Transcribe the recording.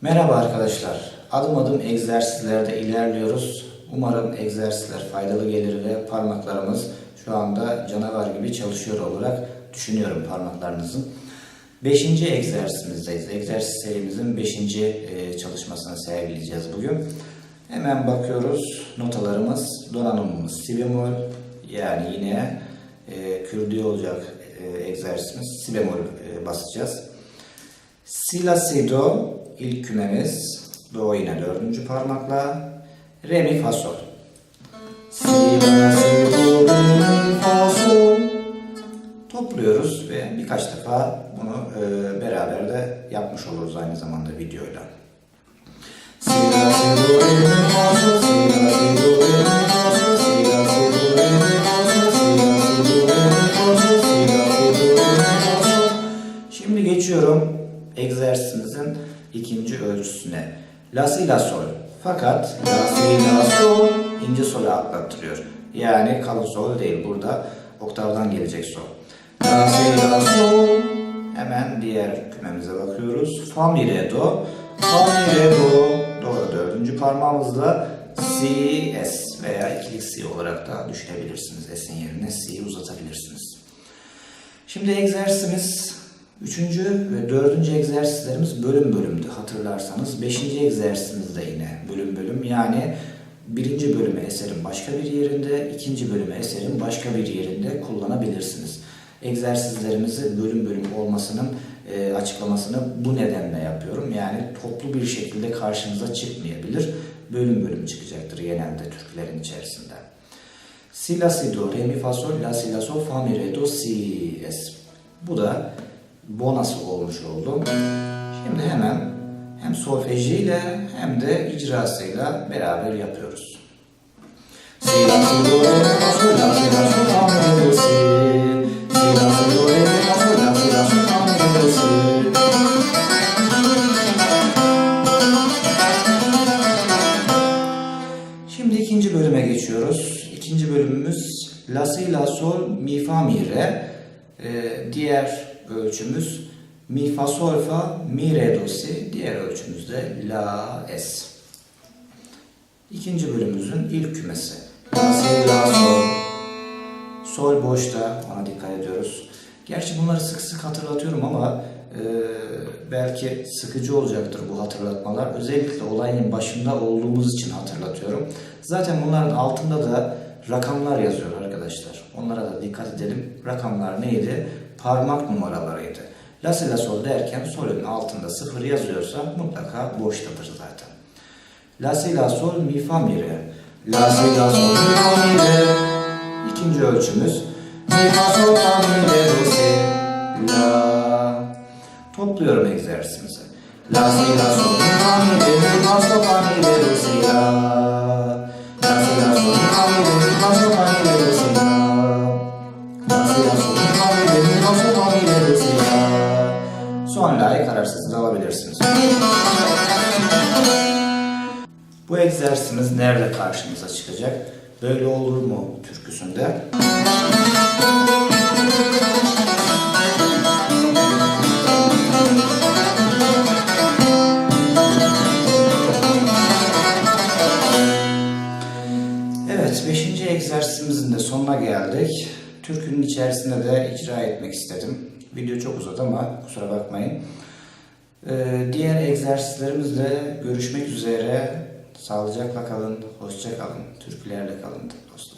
Merhaba arkadaşlar. Adım adım egzersizlerde ilerliyoruz. Umarım egzersizler faydalı gelir ve parmaklarımız şu anda canavar gibi çalışıyor olarak düşünüyorum parmaklarınızın. Beşinci egzersizimizdeyiz. Egzersiz serimizin beşinci e, çalışmasını sergileyeceğiz bugün. Hemen bakıyoruz. Notalarımız, donanımımız si bemol yani yine e, kürdüğü olacak e, egzersizimiz si e, basacağız. Si ilk kümemiz. Do yine dördüncü parmakla. Re mi fa mi fa sol. Topluyoruz ve birkaç defa bunu e, beraber de yapmış oluruz aynı zamanda videoyla. Egzersizimizin ikinci ölçüsüne. La si la sol. Fakat la si la sol ince sol'a atlattırıyor. Yani kalın sol değil burada oktavdan gelecek sol. La si la sol. Hemen diğer kümemize bakıyoruz. Fa mi re do. Fa mi re do. Doğru dördüncü parmağımızla si es veya ikilik si olarak da düşünebilirsiniz. S'in yerine si'yi uzatabilirsiniz. Şimdi egzersizimiz Üçüncü ve dördüncü egzersizlerimiz bölüm bölümdü hatırlarsanız. Beşinci egzersizimiz de yine bölüm bölüm. Yani birinci bölümü eserin başka bir yerinde, ikinci bölümü eserin başka bir yerinde kullanabilirsiniz. Egzersizlerimizi bölüm bölüm olmasının e, açıklamasını bu nedenle yapıyorum. Yani toplu bir şekilde karşınıza çıkmayabilir. Bölüm bölüm çıkacaktır genelde Türklerin içerisinde. Si, la, si, do, re, mi, fa, sol, la, si, la, sol, fa, mi, re, do, si, es. Bu da bonası olmuş oldu. Şimdi hemen hem solfejiyle hem de icrasıyla beraber yapıyoruz. Si, la, si, do, re, fa, sol, la, si, la, sol, fa, mi, do, si. Si, la, si, do, re, fa, sol, la, si, la, sol, fa, mi, do, si. Şimdi ikinci bölüme geçiyoruz. İkinci bölümümüz La si la sol mi fa mi re. Ee, diğer ölçümüz mi fa sol fa mi re do si. Diğer ölçümüz de la es. İkinci bölümümüzün ilk kümesi. La si la sol. Sol boşta ona dikkat ediyoruz. Gerçi bunları sık sık hatırlatıyorum ama e, belki sıkıcı olacaktır bu hatırlatmalar. Özellikle olayın başında olduğumuz için hatırlatıyorum. Zaten bunların altında da rakamlar yazıyor arkadaşlar. Onlara da dikkat edelim. Rakamlar neydi? Parmak numaralarıydı. La si la sol derken solün altında sıfır yazıyorsa mutlaka boştadır zaten. La si la sol mi fa mi re. La si la sol mi fa mi re. İkinci ölçümüz mi fa sol fa mi re do si. La. Topluyorum egzersizimizi. La si la sol mi fa mi re mi fa sol fa mi re do si la. La si la sol mi fa mi re Son la'yı kararsız alabilirsiniz. Bu egzersizimiz nerede karşımıza çıkacak? Böyle olur mu türküsünde? Evet, 5. egzersizimizin de sonuna geldik. Türkünün içerisinde de icra etmek istedim. Video çok uzadı ama kusura bakmayın. Ee, diğer egzersizlerimizle görüşmek üzere. Sağlıcakla kalın, hoşça kalın, türkülerle kalın dostum.